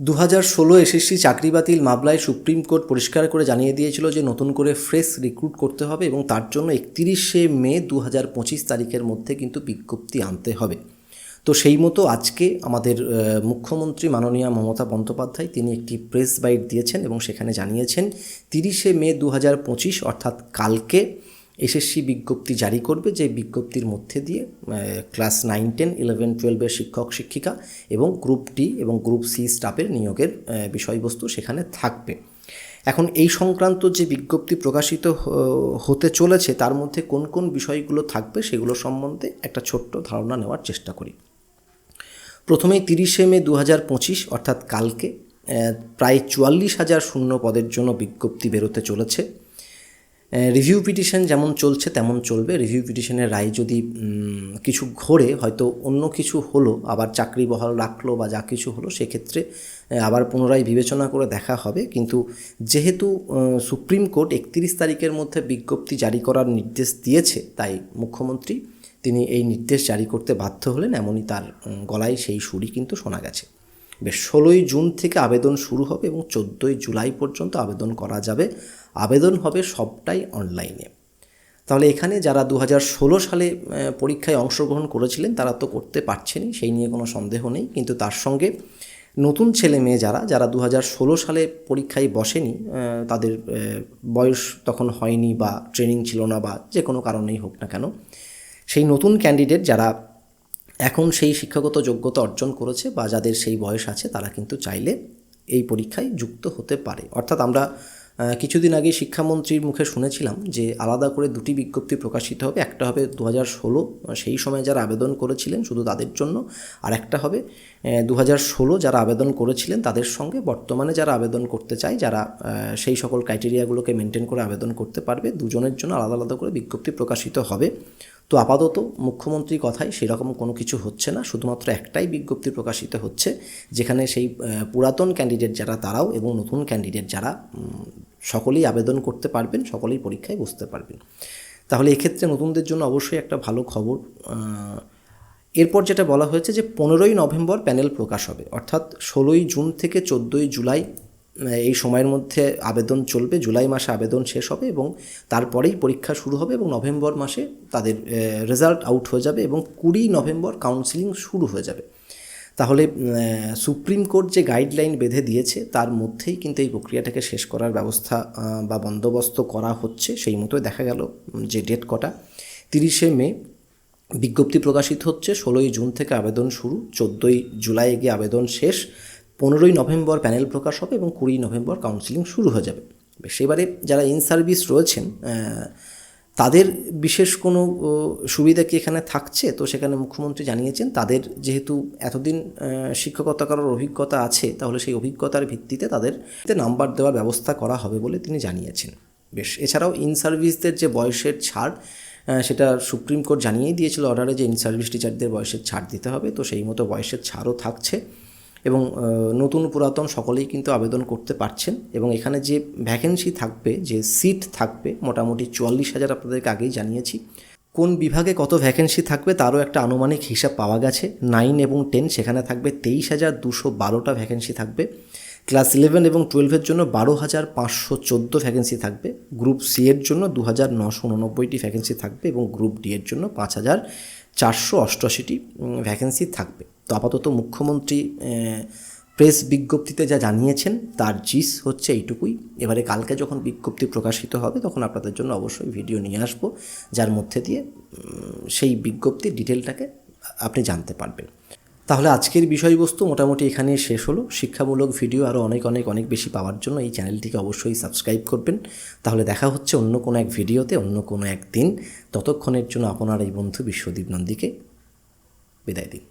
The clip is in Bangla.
দু হাজার ষোলো এসএসসি চাকরি বাতিল মামলায় সুপ্রিম কোর্ট পরিষ্কার করে জানিয়ে দিয়েছিল যে নতুন করে ফ্রেশ রিক্রুট করতে হবে এবং তার জন্য একত্রিশে মে দু হাজার পঁচিশ তারিখের মধ্যে কিন্তু বিজ্ঞপ্তি আনতে হবে। তো সেই মতো আজকে আমাদের মুখ্যমন্ত্রী মাননীয় মমতা বন্দ্যোপাধ্যায় তিনি একটি প্রেস বাইট দিয়েছেন এবং সেখানে জানিয়েছেন, তিরিশে মে দু হাজার পঁচিশ অর্থাৎ কালকে এসএসসি বিজ্ঞপ্তি জারি করবে যে বিজ্ঞপ্তির মধ্যে দিয়ে ক্লাস নাইন টেন ইলেভেন টুয়েলভের শিক্ষক, শিক্ষিকা এবং গ্রুপ ডি এবং গ্রুপ সি স্টাফের নিয়োগের বিষয়বস্তু সেখানে থাকবে। এখন এই সংক্রান্ত যে বিজ্ঞপ্তি প্রকাশিত হতে চলেছে, তার মধ্যে কোন কোন বিষয়গুলো থাকবে সেগুলো সম্বন্ধে একটা ছোট্ট ধারণা নেওয়ার চেষ্টা করি। প্রথমেই তিরিশে মে দু হাজার পঁচিশ, অর্থাৎ কালকে প্রায় চুয়াল্লিশ হাজার শূন্য পদের জন্য বিজ্ঞপ্তি বেরোতে চলেছে। রিভিউ পিটিশন যেমন চলছে, তেমন চলবে। রিভিউ পিটিশনের রায় যদি কিছু ঘোরে, হয়তো অন্য কিছু হলো, আবার চাকরি বহাল রাখল বা যা কিছু হলো, সেক্ষেত্রে আবার পুনরায় বিবেচনা করে দেখা হবে। কিন্তু যেহেতু সুপ্রিম কোর্ট একত্রিশ তারিখের মধ্যে বিজ্ঞপ্তি জারি করার নির্দেশ দিয়েছে, তাই মুখ্যমন্ত্রী, তিনি এই নির্দেশ জারি করতে বাধ্য হলেন। এমনই তার গলায় সেই সুরই কিন্তু শোনা গেছে। ষোলোই জুন থেকে আবেদন শুরু হবে এবং চোদ্দোই জুলাই পর্যন্ত আবেদন করা যাবে। আবেদন হবে সবটাই অনলাইনে। তাহলে এখানে যারা দু ষোলো সালে পরীক্ষায় অংশগ্রহণ করেছিলেন, তারা তো করতে পারছেনই, সেই নিয়ে কোনো সন্দেহ নেই। কিন্তু তার সঙ্গে নতুন ছেলে মেয়ে যারা যারা দু ষোলো সালে পরীক্ষায় বসেনি তাদের বয়স তখন হয়নি বা ট্রেনিং ছিল না বা যে কোনো কারণেই হোক না কেন, সেই নতুন ক্যান্ডিডেট যারা এখন সেই শিক্ষাগত যোগ্যতা অর্জন করেছে বা যাদের সেই বয়স আছে, তারা কিন্তু চাইলে এই পরীক্ষায় যুক্ত হতে পারে। অর্থাৎ আমরা কিছুদিন আগে শিক্ষামন্ত্রীর মুখে শুনেছিলাম যে আলাদা করে দুটি বিজ্ঞপ্তি প্রকাশিত হবে। একটা হবে দু হাজার ষোলো সেই সময় যারা আবেদন করেছিলেন শুধু তাদের জন্য। আর একটা হবে দু হাজার ষোলো যারা আবেদন করেছিলেন তাদের সঙ্গে বর্তমানে যারা আবেদন করতে চায়, যারা সেই সকল ক্রাইটেরিয়াগুলোকে মেনটেন করে আবেদন করতে পারবে, দুজনের জন্য আলাদা আলাদা করে বিজ্ঞপ্তি প্রকাশিত হবে। তো আপাতত মুখ্যমন্ত্রীর কথায় সেরকম কোনো কিছু হচ্ছে না, শুধুমাত্র একটাই বিজ্ঞপ্তি প্রকাশিত হচ্ছে, যেখানে সেই পুরাতন ক্যান্ডিডেট যারা তারাও এবং নতুন ক্যান্ডিডেট যারা সকলেই আবেদন করতে পারবেন, সকলেই পরীক্ষায় বসতে পারবেন। তাহলে এক্ষেত্রে নতুনদের জন্য অবশ্যই একটা ভালো খবর এরপর যেটা বলা হয়েছে যে পনেরোই নভেম্বর প্যানেল প্রকাশ হবে, অর্থাৎ ষোলোই জুন থেকে চোদ্দোই জুলাই এই সময়ের মধ্যে আবেদন চলবে, জুলাই মাসে আবেদন শেষ হবে এবং তারপরেই পরীক্ষা শুরু হবে এবং নভেম্বর মাসে তাদের রেজাল্ট আউট হয়ে যাবে এবং কুড়ি নভেম্বর কাউন্সিলিং শুরু হয়ে যাবে। তাহলে সুপ্রিম কোর্ট যে গাইডলাইন বেঁধে দিয়েছে, তার মধ্যেই কিন্তু এই প্রক্রিয়াটাকে শেষ করার ব্যবস্থা বা বন্দোবস্ত করা হচ্ছে। সেই মতোই দেখা গেল যে ডেট কটা। তিরিশে মে বিজ্ঞপ্তি প্রকাশিত হচ্ছে, ষোলোই জুন থেকে আবেদন শুরু, চোদ্দোই জুলাই গিয়ে আবেদন শেষ। পনেরোই নভেম্বর প্যানেল প্রকাশ হবে এবং কুড়ি নভেম্বর কাউন্সিলিং শুরু হয়ে যাবে। এবারে যারা ইন সার্ভিস রয়েছেন তাদের বিশেষ কোনো সুবিধা কি এখানে থাকছে? তো সেখানে মুখ্যমন্ত্রী জানিয়েছেন, তাদের যেহেতু এতদিন শিক্ষকতা করার অভিজ্ঞতা আছে, তাহলে সেই অভিজ্ঞতার ভিত্তিতে তাদের নাম্বার দেওয়ার ব্যবস্থা করা হবে বলে তিনি জানিয়েছেন। বেশ, এছাড়াও ইন সার্ভিসদের যে বয়সের ছাড় সেটা সুপ্রিম কোর্ট জানিয়েই দিয়েছিল অর্ডারে যে ইন সার্ভিস টিচারদের বয়সের ছাড় দিতে হবে, তো সেই মতো বয়সের ছাড়ও থাকছে। এবং নতুন পুরাতন সকলেই কিন্তু আবেদন করতে পারছেন এবং এখানে যে ভ্যাকেন্সি থাকবে, যে সিট থাকবে, মোটামুটি চুয়াল্লিশ হাজার আপনাদেরকে আগেই জানিয়েছি। কোন বিভাগে কত ভ্যাকেন্সি থাকবে তারও একটা আনুমানিক হিসাব পাওয়া গেছে। নাইন এবং টেন সেখানে থাকবে তেইশ হাজার দুশো বারোটা ভ্যাকেন্সি থাকবে। ক্লাস ইলেভেন এবং টুয়েলভের জন্য বারো হাজার পাঁচশো চোদ্দ ভ্যাকেন্সি থাকবে। গ্রুপ সি এর জন্য দু হাজার নশো উননব্বইটি ভ্যাকেন্সি থাকবে এবং গ্রুপ ডি এর জন্য পাঁচ হাজার চারশো অষ্টআশিটি ভ্যাকেন্সি থাকবে। তো আপাতত মুখ্যমন্ত্রী প্রেস বিজ্ঞপ্তিতে যা জানিয়েছেন তার জিস হচ্ছে এইটুকুই। এবারে কালকে যখন বিজ্ঞপ্তি প্রকাশিত হবে, তখন আপনাদের জন্য অবশ্যই ভিডিও নিয়ে আসব, যার মধ্যে দিয়ে সেই বিজ্ঞপ্তির ডিটেলটাকে আপনি জানতে পারবেন। তাহলে আজকের বিষয়বস্তু মোটামুটি এখানে শেষ হলো। শিক্ষামূলক ভিডিও আরও অনেক অনেক অনেক বেশি পাওয়ার জন্য এই চ্যানেলটিকে অবশ্যই সাবস্ক্রাইব করবেন। তাহলে দেখা হচ্ছে অন্য কোনো এক ভিডিওতে, অন্য কোনো এক দিন। ততক্ষণের জন্য আপনার এই বন্ধু বিশ্বদীপ নন্দীকে বিদায় দিন।